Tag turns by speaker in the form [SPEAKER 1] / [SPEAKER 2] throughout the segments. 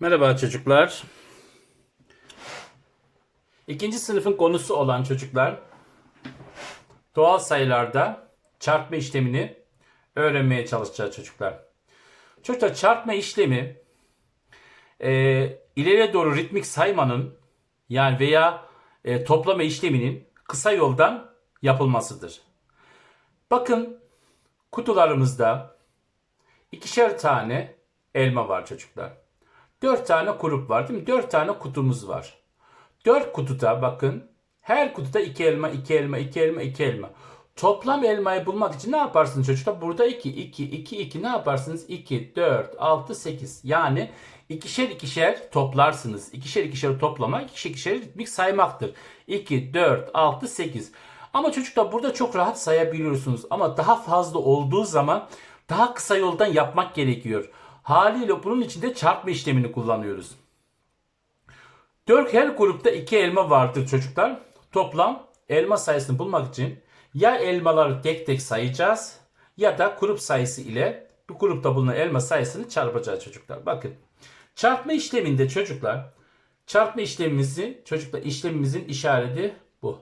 [SPEAKER 1] Merhaba çocuklar. İkinci sınıfın konusu olan çocuklar doğal sayılarda çarpma işlemini öğrenmeye çalışacağız çocuklar. Çocuklar çarpma işlemi e, ileriye doğru ritmik saymanın yani veya e, toplama işleminin kısa yoldan yapılmasıdır. Bakın kutularımızda ikişer tane elma var çocuklar. 4 tane grup var değil mi? 4 tane kutumuz var. 4 kutuda bakın her kutuda 2 elma, 2 elma, 2 elma, 2 elma. Toplam elmayı bulmak için ne yaparsınız çocuklar? Burada 2, 2, 2, 2 ne yaparsınız? 2, 4, 6, 8. Yani ikişer ikişer toplarsınız. İkişer ikişer toplama, ikişer ikişer ritmik saymaktır. 2, 4, 6, 8. Ama çocuklar burada çok rahat sayabiliyorsunuz. Ama daha fazla olduğu zaman daha kısa yoldan yapmak gerekiyor. Haliyle bunun için de çarpma işlemini kullanıyoruz. 4 her grupta 2 elma vardır çocuklar. Toplam elma sayısını bulmak için ya elmaları tek tek sayacağız ya da grup sayısı ile bir grupta bulunan elma sayısını çarpacağız çocuklar. Bakın çarpma işleminde çocuklar çarpma işlemimizi çocuklar işlemimizin işareti bu.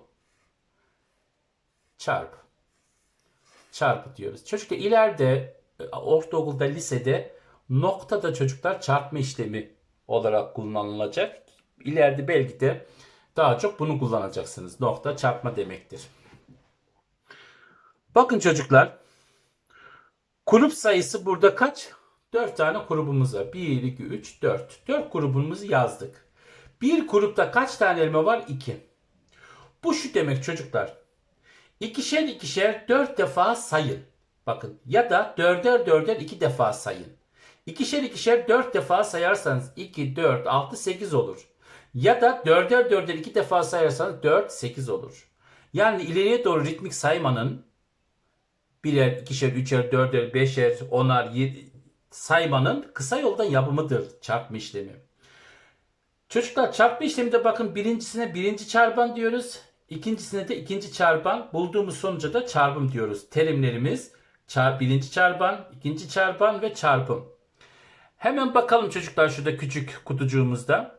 [SPEAKER 1] Çarp. Çarpı diyoruz. Çocuklar ileride e, ortaokulda lisede nokta da çocuklar çarpma işlemi olarak kullanılacak. İleride belki de daha çok bunu kullanacaksınız. Nokta çarpma demektir. Bakın çocuklar. Grup sayısı burada kaç? 4 tane grubumuz var. 1, 2, 3, 4. 4 grubumuzu yazdık. Bir grupta kaç tane elma var? 2. Bu şu demek çocuklar. İkişer ikişer 4 defa sayın. Bakın ya da dörder dörder 2 defa sayın. İkişer ikişer 4 defa sayarsanız 2, 4, 6, 8 olur. Ya da dörder dörder 2 defa sayarsanız 4, 8 olur. Yani ileriye doğru ritmik saymanın birer, ikişer, üçer, dörder, beşer, onar, yedi, saymanın kısa yoldan yapımıdır çarpma işlemi. Çocuklar çarpma işleminde bakın birincisine birinci çarpan diyoruz. ikincisine de ikinci çarpan. Bulduğumuz sonuca da çarpım diyoruz. Terimlerimiz çar, birinci çarpan, ikinci çarpan ve çarpım. Hemen bakalım çocuklar şurada küçük kutucuğumuzda.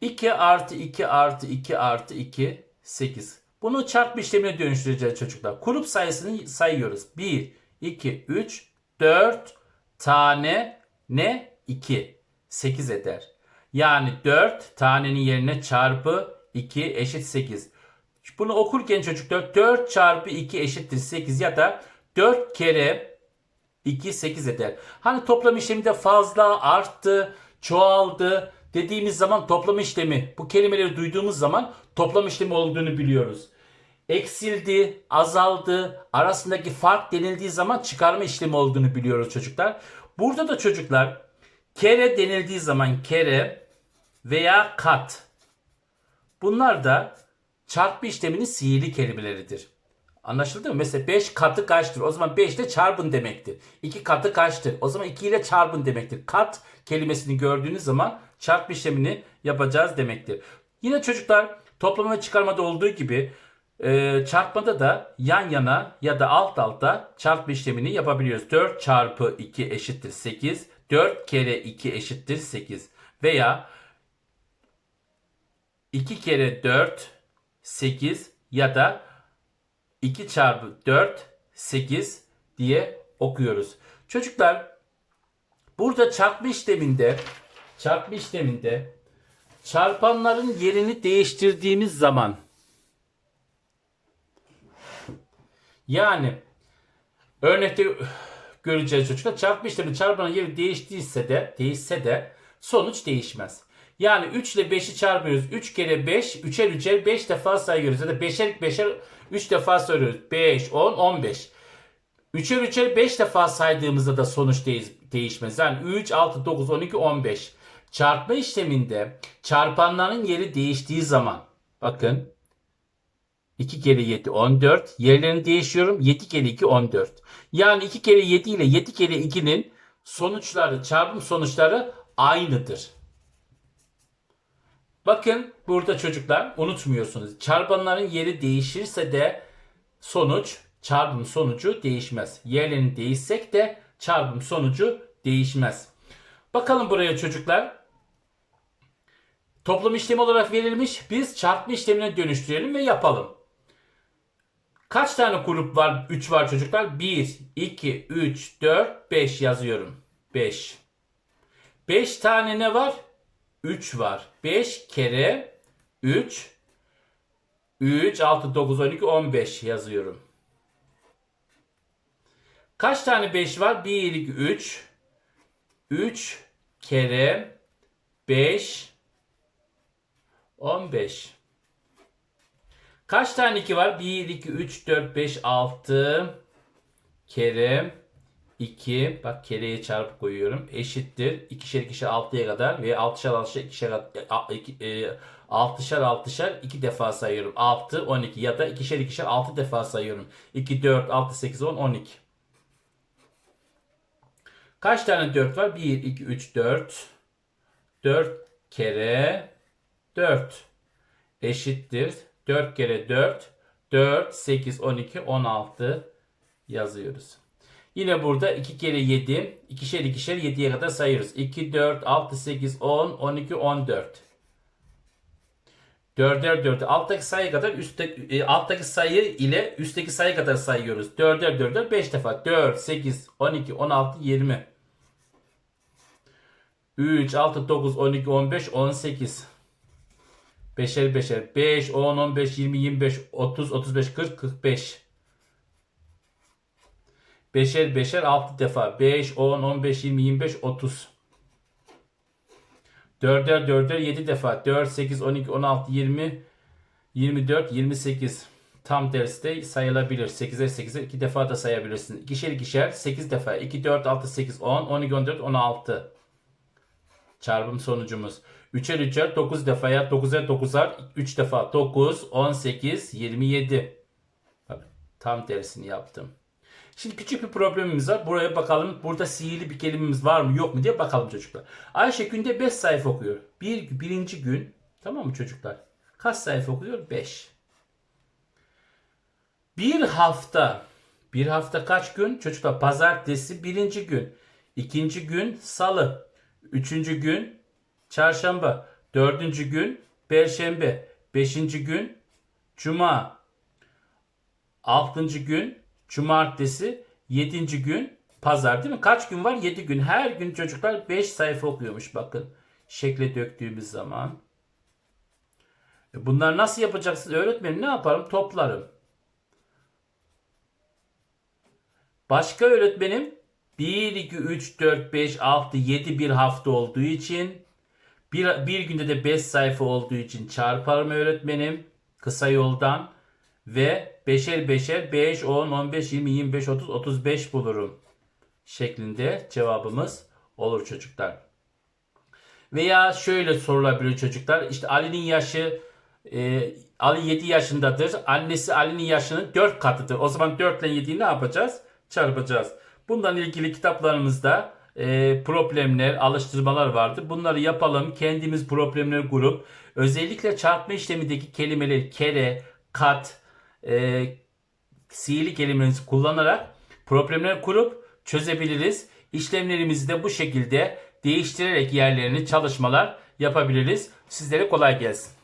[SPEAKER 1] 2 artı 2 artı 2 artı 2 8. Bunu çarpma işlemine dönüştüreceğiz çocuklar. Grup sayısını sayıyoruz. 1, 2, 3, 4 tane ne? 2. 8 eder. Yani 4 tanenin yerine çarpı 2 eşit 8. Bunu okurken çocuklar 4 çarpı 2 eşittir 8 ya da 4 kere 2 8 eder. Hani toplam işleminde fazla, arttı, çoğaldı dediğimiz zaman toplam işlemi bu kelimeleri duyduğumuz zaman toplam işlemi olduğunu biliyoruz. Eksildi, azaldı, arasındaki fark denildiği zaman çıkarma işlemi olduğunu biliyoruz çocuklar. Burada da çocuklar kere denildiği zaman kere veya kat. Bunlar da çarpma işleminin sihirli kelimeleridir. Anlaşıldı mı? Mesela 5 katı kaçtır? O zaman 5 ile çarpın demektir. 2 katı kaçtır? O zaman 2 ile çarpın demektir. Kat kelimesini gördüğünüz zaman çarpma işlemini yapacağız demektir. Yine çocuklar toplama ve çıkarmada olduğu gibi e, çarpmada da yan yana ya da alt alta çarpma işlemini yapabiliyoruz. 4 çarpı 2 eşittir 8. 4 kere 2 eşittir 8. Veya 2 kere 4 8 ya da 2 çarpı 4 8 diye okuyoruz. Çocuklar burada çarpma işleminde çarpma işleminde çarpanların yerini değiştirdiğimiz zaman yani örnekte göreceğiz çocuklar çarpma işlemi çarpanın yeri değiştiyse de değişse de sonuç değişmez. Yani 3 ile 5'i çarpıyoruz. 3 kere 5, 3'er 3'er 5 defa sayıyoruz. Ya da 5'er 5'er 3 defa sayıyoruz. 5, 10, 15. 3'er 3'er 5 defa saydığımızda da sonuç değiş, değişmez. Yani 3, 6, 9, 12, 15. Çarpma işleminde çarpanların yeri değiştiği zaman bakın 2 kere 7 14. Yerlerini değişiyorum. 7 kere 2 14. Yani 2 kere 7 ile 7 kere 2'nin sonuçları, çarpım sonuçları aynıdır. Bakın burada çocuklar unutmuyorsunuz. Çarpanların yeri değişirse de sonuç çarpım sonucu değişmez. Yerlerini değişsek de çarpım sonucu değişmez. Bakalım buraya çocuklar. Toplum işlemi olarak verilmiş. Biz çarpma işlemine dönüştürelim ve yapalım. Kaç tane grup var? 3 var çocuklar. 1, 2, 3, 4, 5 yazıyorum. 5. 5 tane ne var? 3 var. 5 kere 3. 3, 6, 9, 12, 15 yazıyorum. Kaç tane 5 var? 1, 2, 3. 3 kere 5 15. Kaç tane 2 var? 1, 2, 3, 4, 5, 6 kere 2. Bak kereye çarpı koyuyorum. Eşittir. İkişer ikişer 6'ya kadar ve 6'şar 6'şar ikişer 6'şar 6'şar 2 defa sayıyorum. 6, 12 ya da ikişer ikişer 6 defa sayıyorum. 2, 4, 6, 8, 10, 12. Kaç tane 4 var? 1, 2, 3, 4. 4 kere 4 eşittir. 4 kere 4. 4, 8, 12, 16 yazıyoruz. Yine burada 2 kere 7. ikişer ikişer 7'ye kadar sayıyoruz. 2, 4, 6, 8, 10, 12, 14. 4'er 4'er alttaki sayı kadar üstteki, e, alttaki sayı ile üstteki sayı kadar sayıyoruz. 4'er 4'er 5 defa. 4, 8, 12, 16, 20. 3, 6, 9, 12, 15, 18. Beşer beşer. 5, 10, 15, 20, 25, 30, 35, 40, 45. Beşer beşer 6 defa. 5, 10, 15, 20, 25, 30. Dörder dörder 7 defa. 4, 8, 12, 16, 20, 24, 28. Tam tersi de sayılabilir. 8'er 8'er 2 defa da sayabilirsin. İkişer ikişer 8 defa. 2, 4, 6, 8, 10, 12, 14, 16. Çarpım sonucumuz. 3'er 3'er 9 defaya 9'er 9'ar 3 defa 9 18 27. Bak tam tersini yaptım. Şimdi küçük bir problemimiz var. Buraya bakalım. Burada sihirli bir kelimemiz var mı yok mu diye bakalım çocuklar. Ayşe günde 5 sayfa okuyor. Bir, birinci gün tamam mı çocuklar? Kaç sayfa okuyor? 5. Bir hafta. Bir hafta kaç gün? Çocuklar pazartesi birinci gün. ikinci gün salı. Üçüncü gün çarşamba. Dördüncü gün perşembe. Beşinci gün cuma. Altıncı gün cumartesi. Yedinci gün pazar değil mi? Kaç gün var? Yedi gün. Her gün çocuklar beş sayfa okuyormuş bakın. Şekle döktüğümüz zaman. E Bunlar nasıl yapacaksınız? Öğretmenim ne yaparım? Toplarım. Başka öğretmenim 1, 2, 3, 4, 5, 6, 7 bir hafta olduğu için bir, bir günde de 5 sayfa olduğu için çarparım öğretmenim kısa yoldan ve beşer beşer 5, 10, 15, 20, 25, 30, 35 bulurum şeklinde cevabımız olur çocuklar. Veya şöyle sorulabilir çocuklar. İşte Ali'nin yaşı e, Ali 7 yaşındadır. Annesi Ali'nin yaşının 4 katıdır. O zaman 4 ile 7'yi ne yapacağız? Çarpacağız. Bundan ilgili kitaplarımızda e, problemler, alıştırmalar vardır. Bunları yapalım. Kendimiz problemler kurup özellikle çarpma işlemindeki kelimeleri kere, kat, e, sihirli kelimelerinizi kullanarak problemler kurup çözebiliriz. İşlemlerimizi de bu şekilde değiştirerek yerlerini çalışmalar yapabiliriz. Sizlere kolay gelsin.